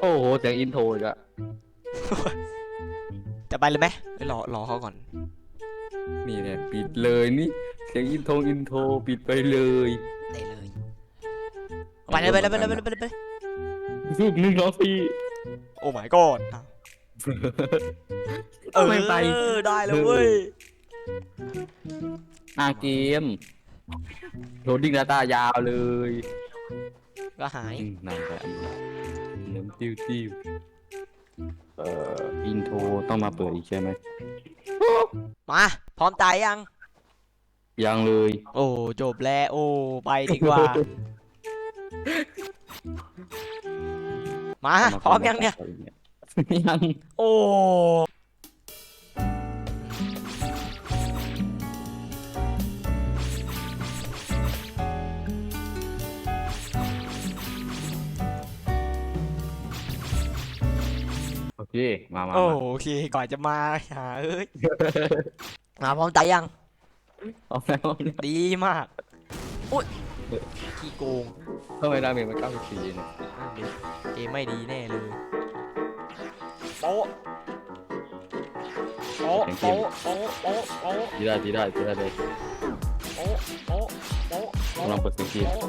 โอ้โหเสียงอินโทรอีกอะจะไปเลยไหมไปรอรอเขาก่อน นี่เนี่ยปิดเลยนี่ เสียงอินโทรอินโทรปิดไปเลยได้เลยไปเลยไปเลยไปเลยไปเลยไปเลยไปเลยรูปหนึ่งสองสี่โอ้ my god เออไม่ไปได้แล้วเว้ยหน้าเกมโหลดดิ้งดาต้ายาวเลย ก็หายอืมนั่นแหละเน้มติ้วติ้วเอ่ออินโทรต้องมาเปิดอีกใช่ไหมมา พร้อมตายยัง ยังเลยโอ้จบแล้วโอ้ไปดีกว่า มา พร้อมยังเนี่ย ยัง โอ้ โอเคมามาโอ้มาโอเคก่อนจะมาหาเอ้ยมาพร้อมตายยังเอาแล้วเอาแล้วดีมากอุ้ยขี้โกงทำไมดาเมจมันเก้าสิบสี่เนี่ยนั่นดิเกมไม่ดีแน่เลยโป๊ะโป๊ะโป๊ะโป๊ะโป๊ะโป๊ะดีได้ดีได้ดีได้เลยโป๊ะโป๊ะโป๊ะโป๊ะลองเปิดเสียงเกมโป๊ะ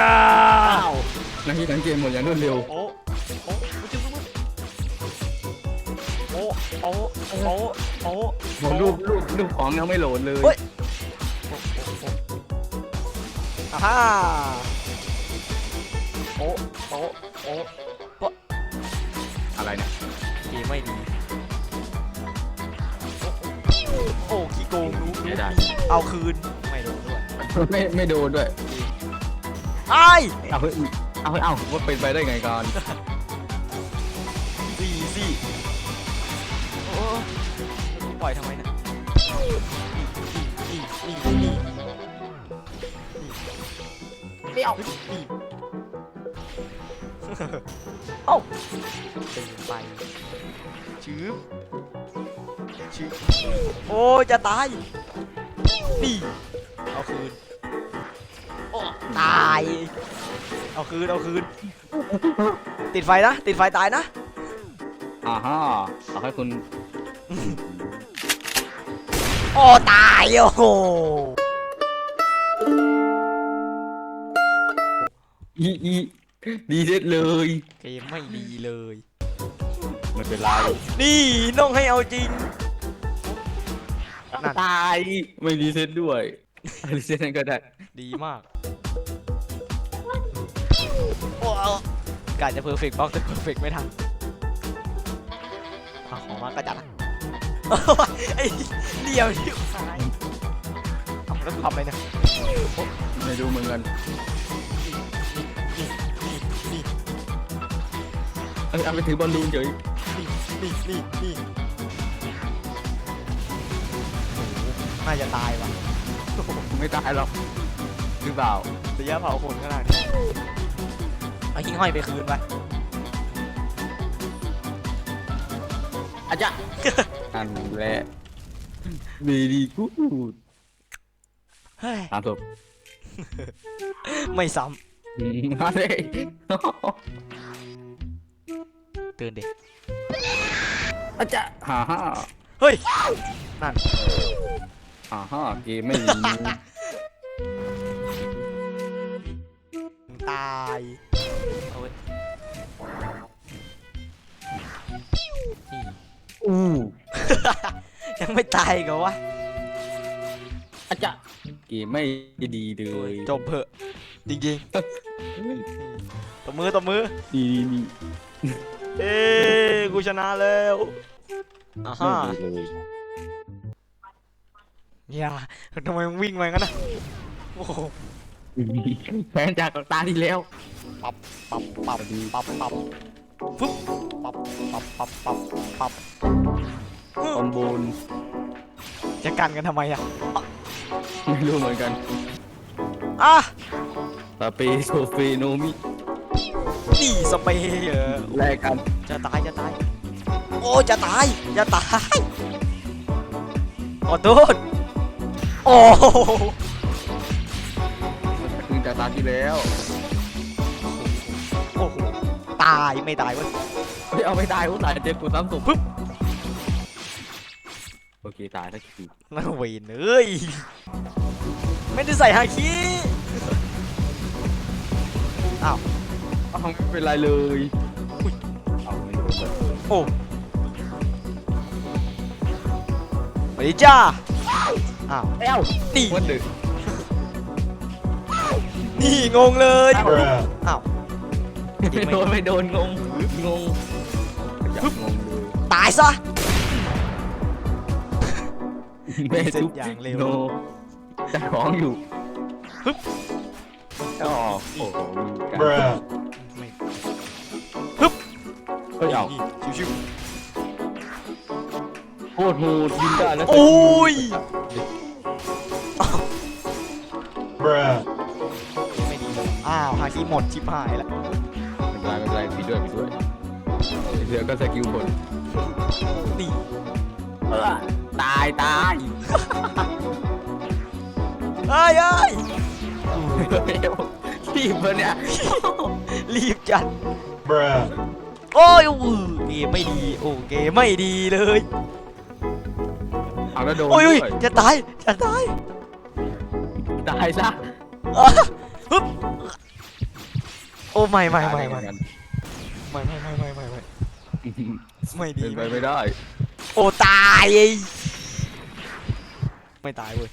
อ้าวนาทีทั้งเกมหมดอย่างรวดเร็วโป๊ะ โป๊ะโป๊ะโป๊ะโป๊ะโป๊ะผมรูปรูปรูปของยังไม่โหลดเลยเฮ้ยอ่าฮ่าโป๊ะโป๊ะโป๊ะอะไรเนี่ยเกมไม่ดีโอ้ขี้โกงรู้ไม่ได้เอาคืนไม่โดนด้วยไม่ไม่โดนด้วยไอ้เอาเฮ้ยเอาเฮ้ยเอาว่าเป็นไปได้ไงกัน ปล่อยทำไมเนะนี่นี่นี่นี่เดี๋ยวนี่เอ้าเต็มไปชืบชืบโอ้ยจะตายนี่เอาคืนโอ้ตาย เอาคืน เอาคืน ติดไฟนะ ติดไฟตายนะ อ่าฮะเอาให้คุณ โอ้ตายโอ้โหอีอีดีเด็ดเลยเกมไม่ดีเลยไม่เป็นไรนี่น้องให้เอาจริง นั่น ตายไม่ดีเซ็ตด้วยรีเซ็ตนั่นก็ได้ดีมากโอ้เอาการจะเพอร์เฟกต์บ้างแต่เพอร์เฟกต์ไม่ทันเอาของมาก็จัดอะ ไอ้เดียวที่หายเอาแล้วทำอะไรเนี่ยไม่ดูเหมือนกันนี่นี่นี่เอ้ยเอาไปถือบอลลูนเฉยนี่นี่นี่นี่โอ้โหน่าจะตายว่ะไม่ตายหรอกหรือเปล่าระยะเผาขนขนาดนี้เอาหิ้งห้อยไปคืนไปอาจารย์ อันแหละดีดีกูดเฮ้ยตามศพไม่ซ้อืมมาเลยำเตือนเด็กอาจารย์ฮ่าฮ่าเฮ้ยนั่นฮ่าฮ่าเกมไม่ดีตายเอาเว้ยนี่อู้ ยังไม่ตายอีกันวะอาจารย์เกมไม่ดีเลยจบเพอะจริงๆตบมือตบมือดีดีดีเอ้กูชนะแล้วอ่าไม่ฮะดีเลยอย่าทำไมมึงวิ่งมาอย่างนั้นนะโอ้โหแพ้จากตาที่แล้วปับปับปับปับปับฟึ๊บปับปับปับปับปับ คอมโบนจะกันกันทำไมอะไม่รู้เหมือนกันอะสเปโซเฟโนมินี่สเปรย์เหรอแลกกันจะตายจะตาย โอ้จะตายจะตายขอโทษโอ้โหคืนจากตาที่แล้วโอ้โหตายไม่ตายเว้ยเฮ้ยเอาไม่ตายกูตายเจ็บกูซ้ำศพปึ๊บโอเคตายสักทีน่าเวนเอ้ยไม่ได้ใส่ฮาคิเอาไม่เป็นไรเลยอุ๊ยเอาไม่โดนเลยโอ้ไปดิจ้าอ้าวเอ้านี่วันดึกนี่งงเลย Bruh. อ้าวไม่โดนไม่โดนงงงงอยากงงเลยตายซะ แม่เสร็จทุบอย่างเร็ว โนจะของอยู่ฮึบอ๋อโอ้โหมีการ Bruh. ไม่เฮ้ยเอานี่ชิวโคตรโหดยิงได้แล้วๆโอ้ย Bruh. ไม่ดีเลยอ้าวฮาคิหมดชิบหายแล้วไม่เป็นไรไม่เป็นไรมีด้วยมีด้วยเหลือก็สกิลคน นี่เออ ตายตายเอ้ยเอ้ยรีบเลยเนี่ยรีบจัด Bruh. โอ้ยอู้เกมไม่ดีโอ้เกมไม่ดีเลยเอาแล้วโดนโอ้ยด้อุ้วยยจะตายจะตายตายซะอะฮึบโอ้ไม่ไม่ไม่ไม่ไม่ไม่ไม่ไม่ไม่ไม่ไม่ดีเป็นไปไม่ได้ โอ้ตายไอ้ ไม่ตายเว้ย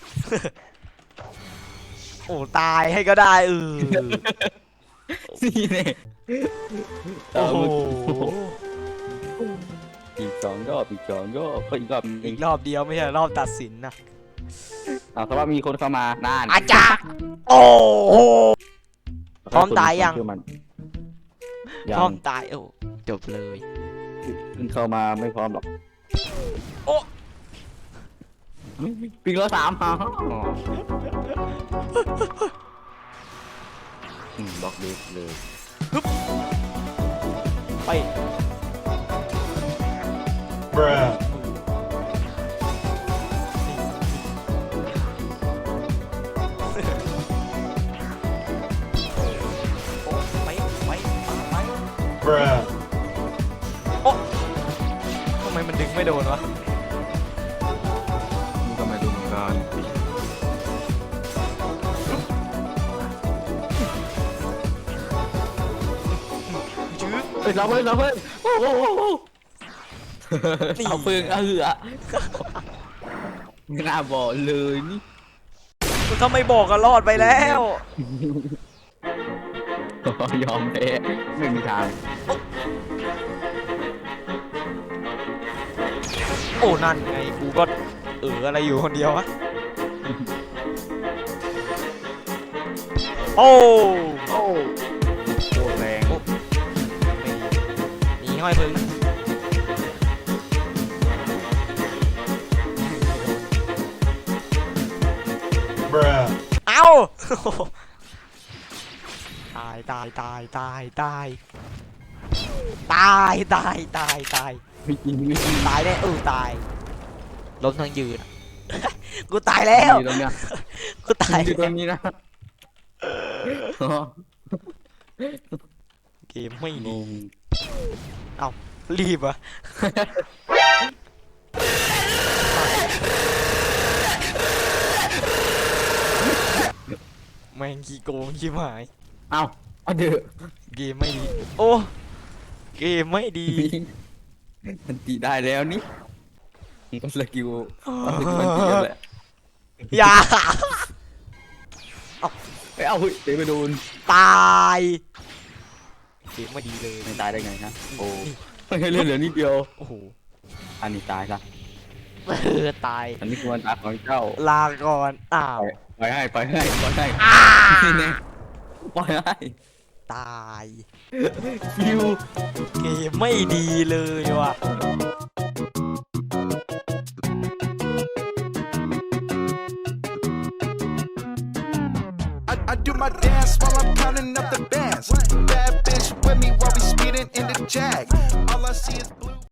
โอ้ตายให้ก็ได้เออนี่เนี่ยโอ้โหอีกสองรอบอีกสองรอบก็อีกรอบหนึอีงกรอบเดียวไม่ใช่รอบตัดสินนะเอาเพราะว่ามีคนเข้ามานานอาจารย์โอ้โห พร้อมตายยังเชื่อมันยัพร้องมตายโอ้จบเลยเพิ่งเข้ามาไม่พร้อมหรอก โอ้ ปิงละสามฮะอืมบล็อกเด็กเลยไป Bruh. โอ้ไปไปไป Bruh. ทำไมมันดึงไม่โดนวะ ฮ้ยเราเพิ่งเราเพิ่งโอ้โหโอ้โหนี่เอาปืนเอาเหอะไม่น่าบอกเลยนี่ถ้าไม่บอกก็รอดไปแล้ว ยอมแพ้ไม่มีทาง โอ้นั่นไงกูก็เอออะไรอยู่คนเดียววะโอ้ โอ้ หนีห้อยพึ่ง Bruh. เอ้าตายตายตายตายตายตายตายตายตายไม่จริงไม่จริงตายแน่เออตายล้มทั้งยืนกูตายแล้วอยู่ตรงเนี้ยกูตายอยู่ตรงนี้นะเกมไม่ งดีงรีบอะแม่งขี้โกงชิบหาย เอาเอาเดือเกมไม่ดี โอ้ เกมไม่ดี มันตีได้แล้วนี่มันก็สกิลเอาถึงมันตีแล้วแหละอย่า ไปเอาเฮ้ยเตะไปโดนตาย เกมไม่ดีเลยไม่ตายได้ไงฮะโอ้ไม่ให้เล่นเหลือนิดเดียวโอ้โหอันนี้ตายซะเออตาย อันนี้ควรตาของเจ้าลาก่อนอ้าวปล่อยให้ปล่อยให้ปล่อยให้อ้านี่แน่ปล่อยให้ตายฟิวเกมไม่ดีเลยว่ะ speeding in the jag. All I see is.